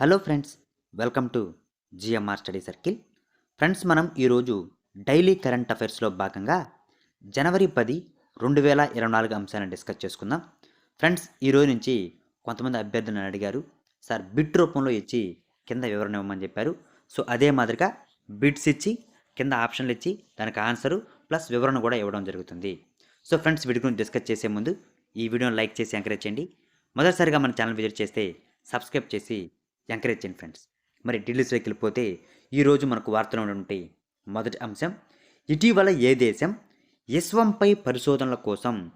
Hello friends welcome to GMR study circle. Friends మనం ఈరోజు daily current అఫైర్స్లో భాగంగా జనవరి పది రెండు వేల ఇరవై నాలుగు అంశాలను డిస్కస్ చేసుకుందాం. ఫ్రెండ్స్ ఈరోజు నుంచి కొంతమంది అభ్యర్థులను అడిగారు. సార్ బిట్ రూపంలో ఇచ్చి కింద వివరణ ఇవ్వమని చెప్పారు. సో అదే మాదిరిగా బిట్స్ ఇచ్చి కింద ఆప్షన్లు ఇచ్చి దానికి ఆన్సరు ప్లస్ వివరణ కూడా ఇవ్వడం జరుగుతుంది. సో ఫ్రెండ్స్ వీటి గురించి డిస్కస్ చేసే ముందు ఈ వీడియోని లైక్ చేసి ఎంకరేజ్ చేయండి. మొదటిసారిగా మన ఛానల్ విజిట్ చేస్తే సబ్స్క్రైబ్ చేసి ఎంకరేజ్ చేయండి ఫ్రెండ్స్. మరి ఢిల్లీ వెళ్ళిపోతే ఈరోజు మనకు వార్తలో ఉంటే మొదటి అంశం ఇటీవల ఏ దేశం యశ్వంపై పరిశోధనల కోసం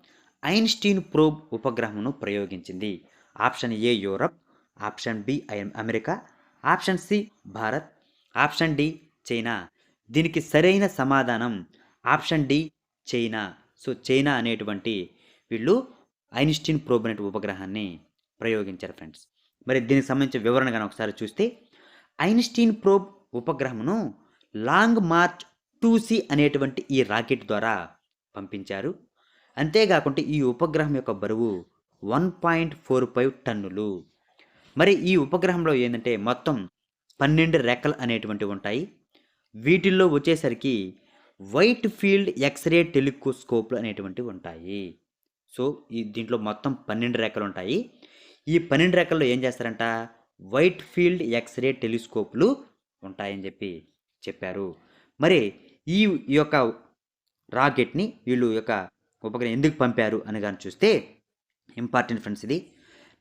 ఐన్స్టీన్ ప్రోబ్ ఉపగ్రహంను ప్రయోగించింది? Option A Europe option B I- America option C Bharat option D China. దీనికి సరైన సమాధానం option D China. So China అనేటువంటి వీళ్ళు ఐన్స్టీన్ ప్రోబ్ అనే ఉపగ్రహాన్ని ప్రయోగించారు ఫ్రెండ్స్. మరి దీనికి సంబంధించిన వివరణ కానీ ఒకసారి చూస్తే ఐన్స్టీన్ ప్రోబ్ ఉపగ్రహమును లాంగ్ మార్చ్ టూ సి అనేటువంటి ఈ రాకెట్ ద్వారా పంపించారు. అంతేకాకుండా ఈ ఉపగ్రహం యొక్క బరువు వన్ పాయింట్ ఫోర్ ఫైవ్ టన్నులు. మరి ఈ ఉపగ్రహంలో ఏంటంటే మొత్తం పన్నెండు రెక్కలు అనేటువంటివి ఉంటాయి. వీటిల్లో వచ్చేసరికి వైట్ ఫీల్డ్ ఎక్స్రే టెలికోస్కోప్లు అనేటువంటివి ఉంటాయి. సో ఈ దీంట్లో మొత్తం పన్నెండు రెక్కలు ఉంటాయి. ఈ పన్నెండు రెక్కల్లో ఏం చేస్తారంట? వైట్ ఫీల్డ్ ఎక్స్రే టెలిస్కోప్లు ఉంటాయని చెప్పి చెప్పారు. మరి ఈ ఈ యొక్క రాకెట్ని వీళ్ళు యొక్క ఉపగ్రహం ఎందుకు పంపారు అని కానీ చూస్తే ఇంపార్టెంట్ ఫ్రెండ్స్ ఇది.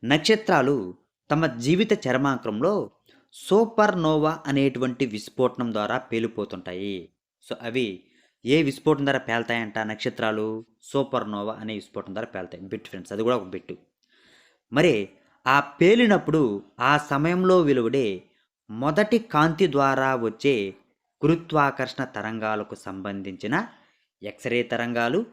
నక్షత్రాలు తమ జీవిత చర్మాంకంలో సూపర్ నోవా అనేటువంటి విస్ఫోటనం ద్వారా పేలిపోతుంటాయి. సో అవి ఏ విస్ఫోటనం ద్వారా పేలుతాయంట? నక్షత్రాలు సూపర్ నోవా అనే విస్ఫోటనం ద్వారా పేలుతాయి. బిట్ ఫ్రెండ్స్ అది కూడా ఒక బిట్టు. మరి ఆ పేలినప్పుడు ఆ సమయంలో వెలువడే మొదటి కాంతి ద్వారా వచ్చే గురుత్వాకర్షణ తరంగాలకు సంబంధించిన ఎక్స్రే తరంగాలు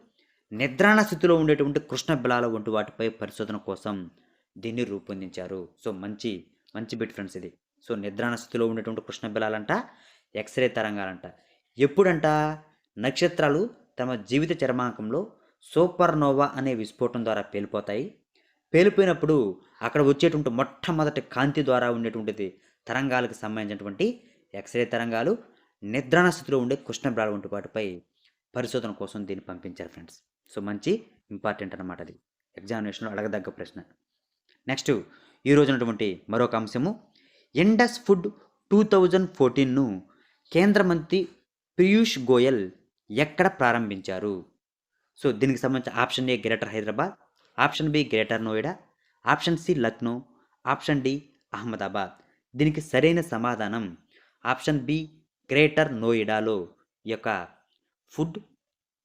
నిద్రాణ స్థితిలో ఉండేటువంటి కృష్ణ బిలాల వంటి వాటిపై పరిశోధన కోసం దీన్ని రూపొందించారు. సో మంచి మంచి బిట్ ఫ్రెండ్స్ ఇది. సో నిద్రాణ స్థితిలో ఉండేటువంటి కృష్ణ బిలాలంట ఎక్స్రే తరంగాలంట. ఎప్పుడంట? నక్షత్రాలు తమ జీవిత చర్మాంకంలో సూపర్ నోవా అనే విస్ఫోటం ద్వారా పేలిపోతాయి. పేలిపోయినప్పుడు అక్కడ వచ్చేటువంటి మొట్టమొదటి కాంతి ద్వారా ఉండేటువంటిది తరంగాలకు సంబంధించినటువంటి ఎక్స్రే తరంగాలు నిద్రాణ స్థితిలో ఉండే కృష్ణబ్రాల వంటి వాటిపై పరిశోధన కోసం దీన్ని పంపించారు ఫ్రెండ్స్. సో మంచి ఇంపార్టెంట్ అనమాట అది. ఎగ్జామినేషన్లో అడగదగ్గ ప్రశ్న. నెక్స్ట్ ఈ రోజునటువంటి మరొక అంశము. ఇండస్ ఫుడ్ టూ థౌజండ్ ఫోర్టీన్ను కేంద్ర మంత్రి పీయూష్ గోయల్ ఎక్కడ ప్రారంభించారు? సో దీనికి సంబంధించిన option A Greater Hyderabad option B Greater Noida option C Lucknow option D Ahmedabad. దీనికి సరైన సమాధానం ఆప్షన్ బి గ్రేటర్ నోయిడాలో ఈ యొక్క ఫుడ్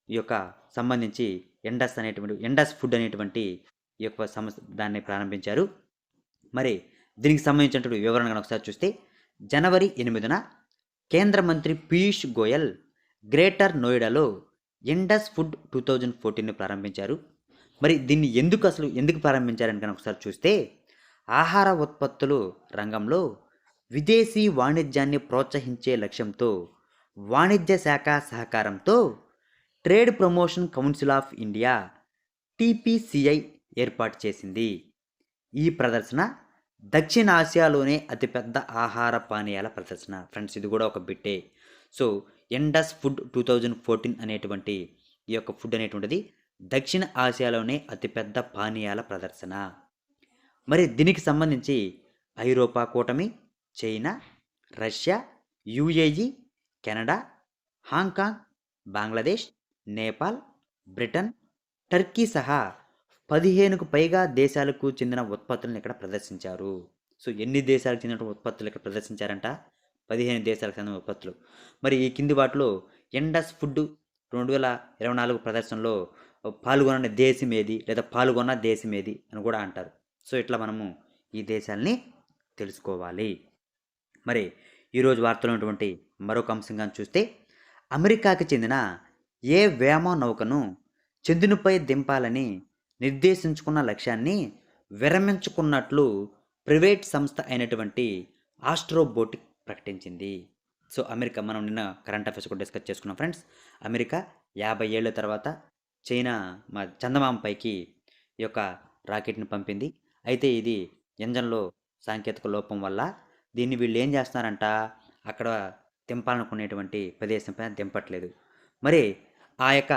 ఈ యొక్క సంబంధించి ఎండస్ అనేటువంటి ఎండస్ ఫుడ్ అనేటువంటి ఈ యొక్క సంస్థ దాన్ని ప్రారంభించారు. మరి దీనికి సంబంధించినటువంటి వివరణ కనుక ఒకసారి చూస్తే జనవరి ఎనిమిదిన కేంద్ర మంత్రి పీయూష్ గోయల్ గ్రేటర్ నోయిడాలో ఎండస్ ఫుడ్ టూ థౌజండ్ ఫోర్టీన్ను ప్రారంభించారు. మరి దీన్ని ఎందుకు అసలు ఎందుకు ప్రారంభించారని కనుక ఒకసారి చూస్తే ఆహార ఉత్పత్తులు రంగంలో విదేశీ వాణిజ్యాన్ని ప్రోత్సహించే లక్ష్యంతో వాణిజ్య శాఖ సహకారంతో Trade Promotion Council of India TPCI ఏర్పాటు చేసింది. ఈ ప్రదర్శన దక్షిణ ఆసియాలోనే అతిపెద్ద ఆహార పానీయాల ప్రదర్శన. ఫ్రెండ్స్ ఇది కూడా ఒక బిట్టే. So Indus food two thousand fourteen అనేటువంటి ఈ యొక్క ఫుడ్ అనేటువంటిది దక్షిణ ఆసియాలోనే అతిపెద్ద పానీయాల ప్రదర్శన. మరి దీనికి సంబంధించి ఐరోపా కూటమి China Russia UAE Canada Hong Kong Bangladesh Nepal Britain Turkey సహా పదిహేనుకు పైగా దేశాలకు చెందిన ఉత్పత్తులను ఇక్కడ ప్రదర్శించారు. సో ఎన్ని దేశాలకు చెందిన ఉత్పత్తులు ఇక్కడ ప్రదర్శించారంట? పదిహేను దేశాలకు చెందిన ఉత్పత్తులు. మరి ఈ కింది వాటిలో ఎండస్ ఫుడ్ రెండు వేల ఇరవై నాలుగు ప్రదర్శనలో పాల్గొన దేశం ఏది లేదా పాల్గొన్న దేశం ఏది అని కూడా అంటారు. సో ఇట్లా మనము ఈ దేశాలని తెలుసుకోవాలి. మరి ఈరోజు వార్తలో ఉన్నటువంటి మరొక అంశంగా చూస్తే అమెరికాకి చెందిన ఏ వ్యామో నౌకను చంద్రునిపై దింపాలని నిర్దేశించుకున్న లక్ష్యాన్ని విరమించుకున్నట్లు ప్రైవేట్ సంస్థ అయినటువంటి ఆస్ట్రోబోటిక్ ప్రకటించింది. సో అమెరికా మనం నిన్న కరెంట్ అఫైర్స్ కూడా డిస్కస్ చేసుకున్నాం ఫ్రెండ్స్. అమెరికా యాభై ఏళ్ళ తర్వాత చైనా మా చందమామ పైకి ఈ యొక్క రాకెట్ని పంపింది. అయితే ఇది ఇంజన్లో సాంకేతిక లోపం వల్ల దీన్ని వీళ్ళు ఏం చేస్తున్నారంట? అక్కడ దింపాలనుకునేటువంటి ప్రదేశంపై దింపట్లేదు. మరి ఆ యొక్క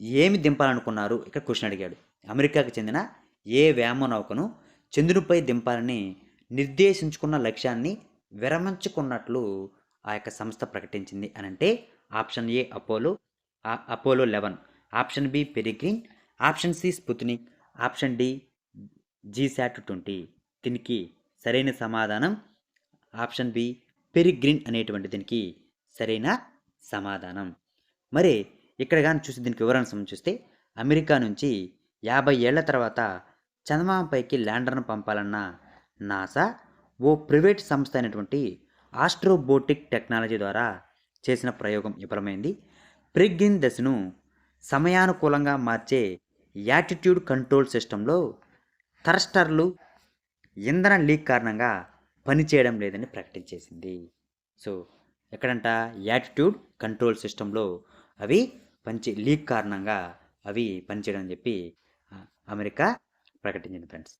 ఏమి దింపాలనుకున్నారు? ఇక్కడ క్వశ్చన్ అడిగాడు. అమెరికాకు చెందిన ఏ వ్యామో నౌకను చంద్రునిపై దింపాలని నిర్దేశించుకున్న లక్ష్యాన్ని విరమించుకున్నట్లు ఆ యొక్క సంస్థ ప్రకటించింది. అని అంటే option A Apollo Apollo eleven. Option B Peregrine option C Sputnik option D GSAT twenty దీనికి సరైన సమాధానం ఆప్షన్ బి పెరిగ్రిన్ అనేటువంటి దీనికి సరైన సమాధానం. మరి ఇక్కడ కానీ చూసి దీనికి వివరణ సంబంధించి చూస్తే అమెరికా నుంచి యాభై ఏళ్ళ తర్వాత చందమామపైకి ల్యాండర్ను పంపాలన్న నాసా ఓ ప్రైవేట్ సంస్థ అయినటువంటి ఆస్ట్రోబోటిక్ టెక్నాలజీ ద్వారా చేసిన ప్రయోగం విఫలమైంది. ప్రిగ్గిన్ దశను సమయానుకూలంగా మార్చే యాటిట్యూడ్ కంట్రోల్ సిస్టంలో థర్స్టర్లు ఇంధన లీక్ కారణంగా పనిచేయడం లేదని ప్రకటించేసింది సో ఎక్కడంట? యాటిట్యూడ్ కంట్రోల్ సిస్టంలో అవి పనిచే లీక్ కారణంగా అవి పనిచేయడం అని చెప్పి అమెరికా ప్రకటించింది ఫ్రెండ్స్.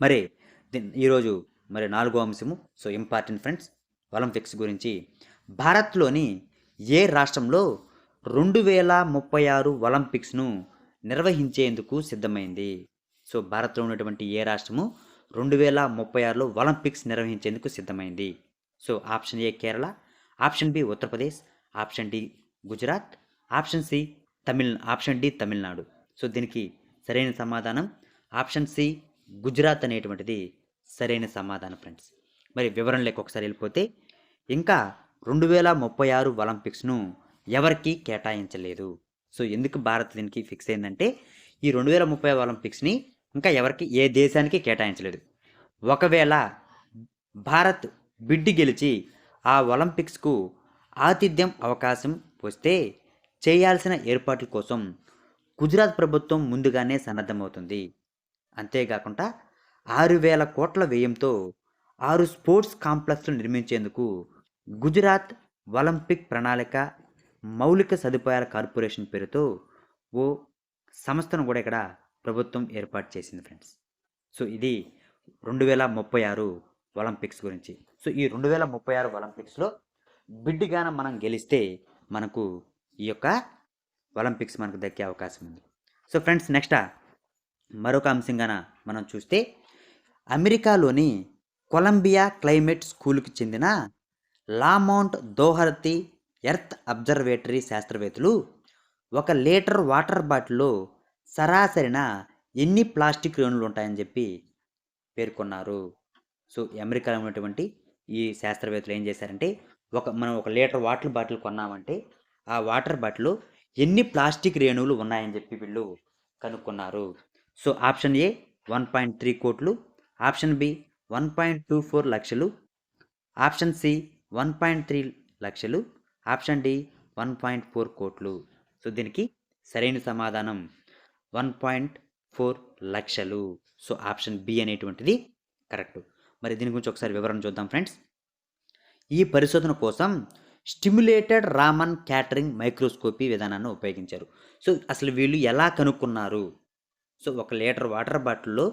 మరి దీన్- ఈరోజు మరి నాలుగో అంశము. సో ఇంపార్టెంట్ ఫ్రెండ్స్ ఒలింపిక్స్ గురించి. భారత్లోని ఏ రాష్ట్రంలో రెండు వేల ముప్పై ఆరు ఒలింపిక్స్ను నిర్వహించేందుకు సిద్ధమైంది. సో భారత్లో ఉన్నటువంటి ఏ రాష్ట్రము రెండు వేల ముప్పై ఆరులో ఒలింపిక్స్ నిర్వహించేందుకు సిద్ధమైంది. So option A Kerala option B Uttar Pradesh option D Gujarat option C Tamil option D Tamil Nadu. So దీనికి సరైన సమాధానం ఆప్షన్ సి గుజరాత్ అనేటువంటిది సరైన సమాధానం ఫ్రెండ్స్. మరి వివరణలోకి ఒకసారి వెళ్ళిపోతే ఇంకా రెండు వేల ముప్పై ఆరు ఒలింపిక్స్ను ఎవరికీ కేటాయించలేదు. సో ఎందుకు భారత్ దీనికి ఫిక్స్ అయిందంటే ఈ రెండు వేల ముప్పై ఒలింపిక్స్ని ఇంకా ఎవరికి ఏ దేశానికి కేటాయించలేదు. ఒకవేళ భారత్ బిడ్డి గెలిచి ఆ ఒలింపిక్స్కు ఆతిథ్యం అవకాశం వస్తే చేయాల్సిన ఏర్పాట్ల కోసం గుజరాత్ ప్రభుత్వం ముందుగానే సన్నద్ధమవుతుంది. అంతేకాకుండా ఆరు వేల కోట్ల వ్యయంతో ఆరు స్పోర్ట్స్ కాంప్లెక్స్లు నిర్మించేందుకు గుజరాత్ ఒలింపిక్ ప్రణాళిక మౌలిక సదుపాయాల కార్పొరేషన్ పేరుతో ఓ సంస్థను కూడా ఇక్కడ ప్రభుత్వం ఏర్పాటు చేసింది ఫ్రెండ్స్. సో ఇది రెండు వేల ముప్పై ఆరు ఒలింపిక్స్ గురించి. సో ఈ రెండు వేల ముప్పై ఆరు ఒలింపిక్స్లో బిడ్డిగాన మనం గెలిస్తే మనకు ఈ యొక్క ఒలింపిక్స్ మనకు దక్కే అవకాశం ఉంది. సో ఫ్రెండ్స్ నెక్స్ట్ మరొక అంశంగాన మనం చూస్తే అమెరికాలోని కొలంబియా క్లైమేట్ స్కూల్కి చెందిన లామౌంట్ దోహర్తి ఎర్త్ అబ్జర్వేటరీ శాస్త్రవేత్తలు ఒక లీటర్ వాటర్ బాటిల్లో సరాసరిన ఎన్ని ప్లాస్టిక్ రేణులు ఉంటాయని చెప్పి పేర్కొన్నారు. సో అమెరికాలో ఉన్నటువంటి ఈ శాస్త్రవేత్తలు ఏం చేశారంటే ఒక మనం ఒక లీటర్ వాటర్ బాటిల్ కొన్నామంటే ఆ వాటర్ బాటిల్లో ఎన్ని ప్లాస్టిక్ రేణువులు ఉన్నాయని చెప్పి వీళ్ళు కనుక్కున్నారు. So option A one point three కోట్లు option B one point two four లక్షలు option C one point three లక్షలు option D one point four కోట్లు. సో దీనికి సరైన సమాధానం వన్ పాయింట్ ఫోర్ లక్షలు. సో ఆప్షన్ బి అనేటువంటిది కరెక్ట్. మరి దీని గురించి ఒకసారి వివరణ చూద్దాం ఫ్రెండ్స్. ఈ పరిశోధన కోసం స్టిమ్యులేటెడ్ రామన్ క్యాటరింగ్ మైక్రోస్కోపీ విధానాన్ని ఉపయోగించారు. సో అసలు వీళ్ళు ఎలా కనుక్కున్నారు? సో ఒక లీటర్ వాటర్ బాటిల్లో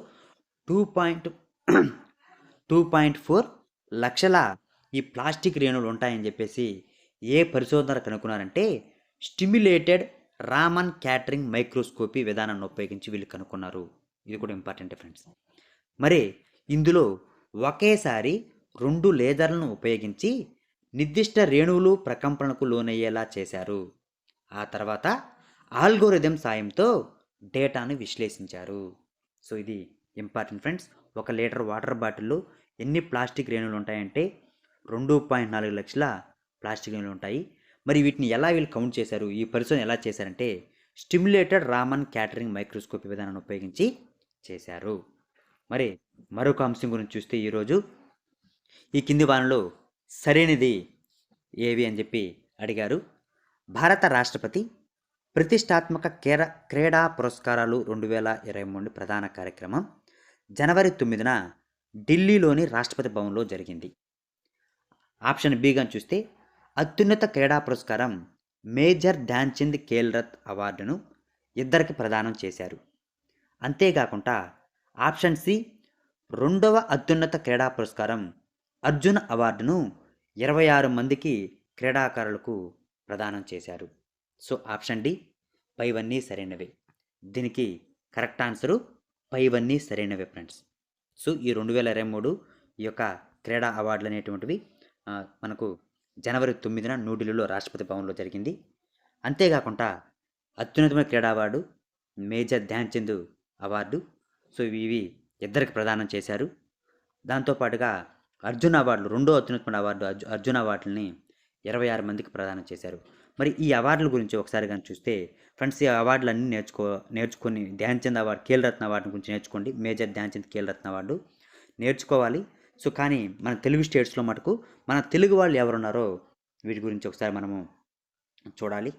two point two point four లక్షల ఈ ప్లాస్టిక్ రేణువులు ఉంటాయని చెప్పేసి ఏ పరిశోధన కనుక్కున్నారంటే స్టిమ్యులేటెడ్ రామన్ క్యాటరింగ్ మైక్రోస్కోపీ విధానాన్ని ఉపయోగించి వీళ్ళు కనుక్కున్నారు. ఇది కూడా ఇంపార్టెంట్ ఫ్రెండ్స్. మరి ఇందులో ఒకేసారి రెండు లేజర్లను ఉపయోగించి నిర్దిష్ట రేణువులు ప్రకంపనకు లోనయ్యేలా చేశారు. ఆ తర్వాత ఆల్గోరిథం సాయంతో డేటాను విశ్లేషించారు. సో ఇది ఇంపార్టెంట్ ఫ్రెండ్స్. ఒక లీటర్ వాటర్ బాటిల్లో ఎన్ని ప్లాస్టిక్ రేణువులు ఉంటాయంటే రెండు పాయింట్ నాలుగు లక్షల ప్లాస్టిక్ ఉంటాయి. మరి వీటిని ఎలా వీళ్ళు కౌంట్ చేశారు? ఈ పరిశోధన ఎలా చేశారంటే స్టిమ్యులేటెడ్ రామన్ క్యాటరింగ్ మైక్రోస్కోపీ విధానాన్ని ఉపయోగించి చేశారు. మరి మరొక అంశం గురించి చూస్తే ఈరోజు ఈ కింది వారంలో సరైనది ఏవి అని చెప్పి అడిగారు. భారత రాష్ట్రపతి ప్రతిష్టాత్మక కేర క్రీడా పురస్కారాలు రెండు వేల ఇరవై మూడు ప్రధాన కార్యక్రమం జనవరి తొమ్మిదిన ఢిల్లీలోని రాష్ట్రపతి భవన్లో జరిగింది. ఆప్షన్ బిగా చూస్తే అత్యున్నత క్రీడా పురస్కారం మేజర్ ధ్యాన్చంద్ ఖేల్రత్ అవార్డును ఇద్దరికి ప్రదానం చేశారు. అంతేకాకుండా ఆప్షన్ సి రెండవ అత్యున్నత క్రీడా పురస్కారం అర్జున్ అవార్డును ఇరవై ఆరు మందికి క్రీడాకారులకు ప్రదానం చేశారు. సో ఆప్షన్ డి పైవన్నీ సరైనవే. దీనికి కరెక్ట్ ఆన్సరు పైవన్నీ సరైనవే ఫ్రెండ్స్. సో ఈ రెండు వేల ఇరవై మూడు ఈ యొక్క క్రీడా అవార్డులు అనేటువంటివి మనకు జనవరి తొమ్మిదిన న్యూఢిల్లీలో రాష్ట్రపతి భవన్లో జరిగింది. అంతేకాకుండా అత్యున్నతమైన క్రీడా award major Dhyan Chand award so ఇవి ఇద్దరికి ప్రదానం చేశారు. దాంతోపాటుగా అర్జున్ అవార్డులు రెండో అత్యున్నతమైన అవార్డు అర్జు- అర్జున్ అవార్డులని ఇరవై ఆరు మందికి ప్రదానం చేశారు. మరి ఈ అవార్డుల గురించి ఒకసారి కానీ చూస్తే ఫ్రెండ్స్ ఈ అవార్డులన్నీ నేర్చుకో నేర్చుకొని ధ్యాన్ చంద్ అవార్డు కీలరత్న రత్న అవార్డు గురించి నేర్చుకోండి. మేజర్ ధ్యాన్ చంద్ రత్న అవార్డు నేర్చుకోవాలి. సో కానీ మన తెలుగు స్టేట్స్లో మటుకు మన తెలుగు వాళ్ళు ఎవరున్నారో వీటి గురించి ఒకసారి మనము చూడాలి.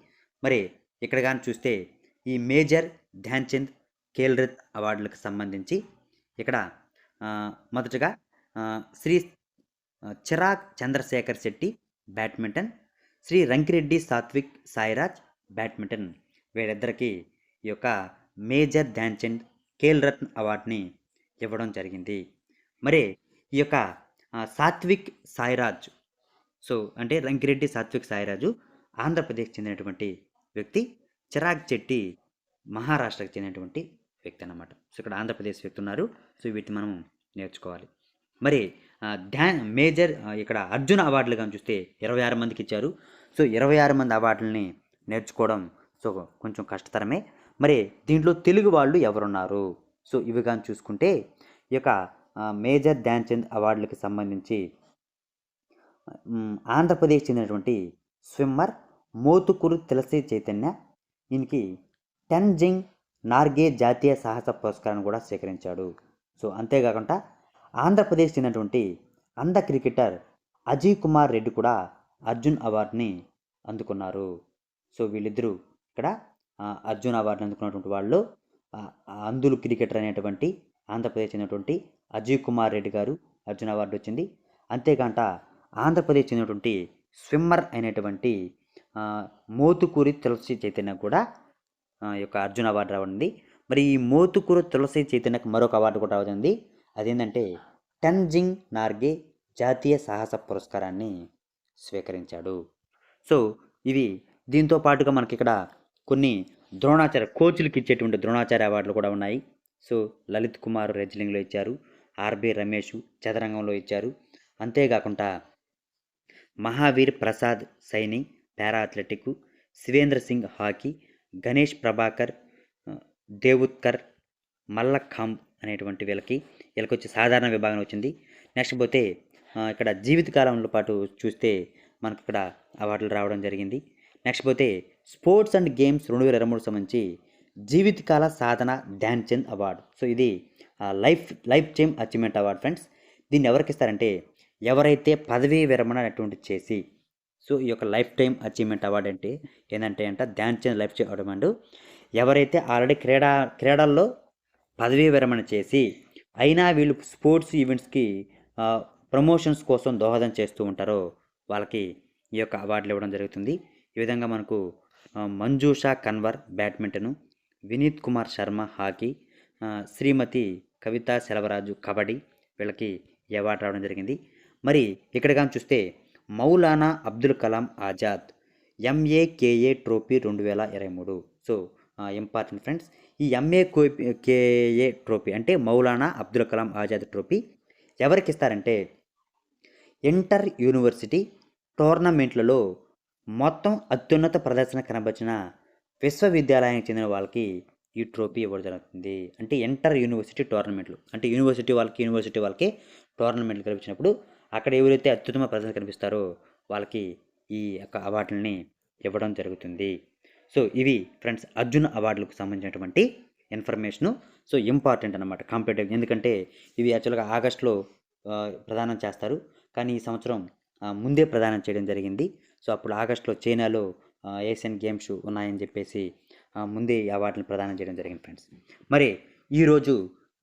మరి ఇక్కడ కానీ చూస్తే ఈ మేజర్ ధ్యాన్చంద్ ఖేల్రత్ రత్ అవార్డులకు సంబంధించి ఇక్కడ మొదటగా శ్రీ చిరాగ్ చంద్రశేఖర్ శెట్టి బ్యాడ్మింటన్ శ్రీ రంకిరెడ్డి సాత్విక్ సాయిరాజ్ బ్యాడ్మింటన్ వీరిద్దరికి ఈ యొక్క మేజర్ ధ్యాన్చంద్ ఖేల్ రత్న్ అవార్డుని ఇవ్వడం జరిగింది. మరి ఈ యొక్క సాత్విక్ సాయిరాజ్. సో అంటే రంకిరెడ్డి సాత్విక్ సాయిరాజు ఆంధ్రప్రదేశ్ చెందినటువంటి వ్యక్తి చిరాగ్ చెట్టి మహారాష్ట్రకు చెందినటువంటి వ్యక్తి అన్నమాట. సో ఇక్కడ ఆంధ్రప్రదేశ్ వ్యక్తి ఉన్నారు. సో వీటిని మనం నేర్చుకోవాలి. మరి ధ్యాన్ మేజర్ ఇక్కడ అర్జున్ అవార్డులు కానీ చూస్తే ఇరవై ఆరు మందికి ఇచ్చారు. సో ఇరవై ఆరు మంది అవార్డులని నేర్చుకోవడం సో కొంచెం కష్టతరమే. మరి దీంట్లో తెలుగు వాళ్ళు ఎవరున్నారు? సో ఇవి కానీ చూసుకుంటే ఈ యొక్క మేజర్ ధ్యాన్ చంద్ అవార్డులకు సంబంధించి ఆంధ్రప్రదేశ్ చెందినటువంటి స్విమ్మర్ మోతుకురు తులసి చైతన్య ఈయనకి టెన్జింగ్ నార్గే జాతీయ సాహస పురస్కారాన్ని కూడా స్వీకరించాడు. సో అంతేకాకుండా ఆంధ్రప్రదేశ్ చెందినటువంటి అంధ క్రికెటర్ అజయ్ కుమార్ రెడ్డి కూడా అర్జున్ అవార్డుని అందుకున్నారు. సో వీళ్ళిద్దరూ ఇక్కడ అర్జున్ అవార్డుని అందుకున్నటువంటి వాళ్ళు అందులు అంధులు క్రికెటర్ అనేటువంటి ఆంధ్రప్రదేశ్ చెందినటువంటి అజయ్ కుమార్ రెడ్డి గారు అర్జున అవార్డు వచ్చింది. అంతేకాక ఆంధ్రప్రదేశ్ చెందినటువంటి స్విమ్మర్ అయినటువంటి మోతుకూరి తులసి చైతన్య కూడా ఈ యొక్క అర్జున అవార్డు రావడింది. మరి ఈ మోతుకూరు తులసి చైతన్యకు మరొక అవార్డు కూడా రావడింది. అదేంటంటే టెన్జింగ్ నార్గే జాతీయ సాహస పురస్కారాన్ని స్వీకరించాడు. సో ఇవి దీంతో పాటుగా మనకి ఇక్కడ కొన్ని ద్రోణాచార్య కోచ్లకు ఇచ్చేటువంటి ద్రోణాచార్య అవార్డులు కూడా ఉన్నాయి. సో లలిత్ కుమార్ రెజ్లింగ్లో ఇచ్చారు. ఆర్బి రమేష్ చదరంగంలో ఇచ్చారు. అంతేకాకుండా Mahavir Prasad Saini para athletic Shivendra Singh hockey Ganesh Prabhakar Devutkar Mallakhamb అనేటువంటి వీళ్ళకి వీళ్ళకి వచ్చి సాధారణ విభాగం వచ్చింది. నెక్స్ట్ పోతే ఇక్కడ జీవితకాలంలో పాటు చూస్తే మనకు ఇక్కడ అవార్డులు రావడం జరిగింది. నెక్స్ట్ పోతే స్పోర్ట్స్ అండ్ గేమ్స్ రెండు వేల ఇరవై మూడు సంబంధించి జీవితకాల సాధన ధ్యాన్ చంద్ అవార్డు. సో ఇది life life time achievement award friends. దీన్ని ఎవరికి ఇస్తారంటే ఎవరైతే పదవీ విరమణ అటువంటి చేసి సో ఈ యొక్క లైఫ్ టైం అచీవ్మెంట్ అవార్డు అంటే ఏంటంటే అంట Dhyan Chand life time award ఎవరైతే ఆల్రెడీ క్రీడా క్రీడల్లో పదవీ విరమణ చేసి అయినా వీళ్ళు స్పోర్ట్స్ ఈవెంట్స్కి ప్రమోషన్స్ కోసం దోహదం చేస్తూ ఉంటారో వాళ్ళకి ఈ యొక్క అవార్డులు ఇవ్వడం జరుగుతుంది. ఈ విధంగా మనకు మంజూషా కన్వర్ బ్యాడ్మింటను వినీత్ కుమార్ శర్మ హాకీ శ్రీమతి కవిత సెలవరాజు కబడ్డీ వీళ్ళకి అవార్డు రావడం జరిగింది. మరి ఇక్కడ కానీ చూస్తే మౌలానా అబ్దుల్ కలాం ఆజాద్ ఎంఏకేఏ ట్రోఫీ రెండు వేల ఇరవై మూడు. సో ఇంపార్టెంట్ ఫ్రెండ్స్ ఈ ఎంఏ కేఏ ట్రోఫీ అంటే మౌలానా అబ్దుల్ కలాం ఆజాద్ ట్రోఫీ ఎవరికి ఇస్తారంటే ఇంటర్ యూనివర్సిటీ టోర్నమెంట్లలో మొత్తం అత్యున్నత ప్రదర్శన కనబరిచిన విశ్వవిద్యాలయానికి చెందిన వాళ్ళకి ఈ ట్రోఫీ ఇవ్వడం జరుగుతుంది. అంటే ఇంటర్ యూనివర్సిటీ టోర్నమెంట్లు. అంటే యూనివర్సిటీ వాళ్ళకి యూనివర్సిటీ వాళ్ళకి టోర్నమెంట్లు కనిపించినప్పుడు అక్కడ ఎవరైతే అత్యుత్తమ ప్రజలు కనిపిస్తారో వాళ్ళకి ఈ యొక్క అవార్డులని ఇవ్వడం జరుగుతుంది. సో ఇవి ఫ్రెండ్స్ అర్జున్ అవార్డులకు సంబంధించినటువంటి ఇన్ఫర్మేషను. సో ఇంపార్టెంట్ అనమాట కాంపిటేటివ్. ఎందుకంటే ఇవి యాక్చువల్గా ఆగస్టులో ప్రదానం చేస్తారు. కానీ ఈ సంవత్సరం ముందే ప్రదానం చేయడం జరిగింది. సో అప్పుడు ఆగస్టులో చైనాలో ఏషియన్ గేమ్స్ ఉన్నాయని చెప్పేసి ముందే ఈ ప్రదానం చేయడం జరిగింది ఫ్రెండ్స్. మరి ఈరోజు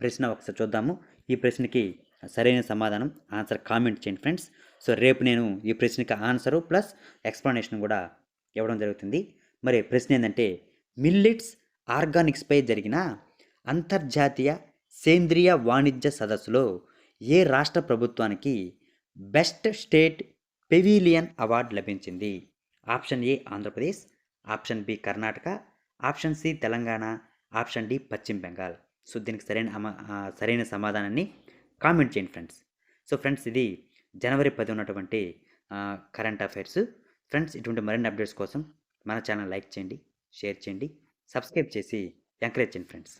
ప్రశ్న ఒకసారి చూద్దాము. ఈ ప్రశ్నకి సరైన సమాధానం ఆన్సర్ కామెంట్ చేయండి ఫ్రెండ్స్. సో రేపు నేను ఈ ప్రశ్నకి ఆన్సరు ప్లస్ ఎక్స్ప్లెనేషన్ కూడా ఇవ్వడం జరుగుతుంది. మరి ప్రశ్న ఏంటంటే మిల్లెట్స్ ఆర్గానిక్స్పై జరిగిన అంతర్జాతీయ సేంద్రియ వాణిజ్య సదస్సులో ఏ రాష్ట్ర ప్రభుత్వానికి బెస్ట్ స్టేట్ పెవిలియన్ అవార్డు లభించింది? Option A Andhra Pradesh option B Karnataka option C Telangana option D Paschim Bengal. So దీనికి సరైన సరైన సమాధానాన్ని కామెంట్ చేయండి ఫ్రెండ్స్. సో ఫ్రెండ్స్ ఇది జనవరి పది ఉన్నటువంటి కరెంట్ అఫైర్స్. ఫ్రెండ్స్ ఇటువంటి మరిన్ని అప్డేట్స్ కోసం మన ఛానల్ లైక్ చేయండి షేర్ చేయండి సబ్స్క్రైబ్ చేసి ఎంకరేజ్ చేయండి ఫ్రెండ్స్.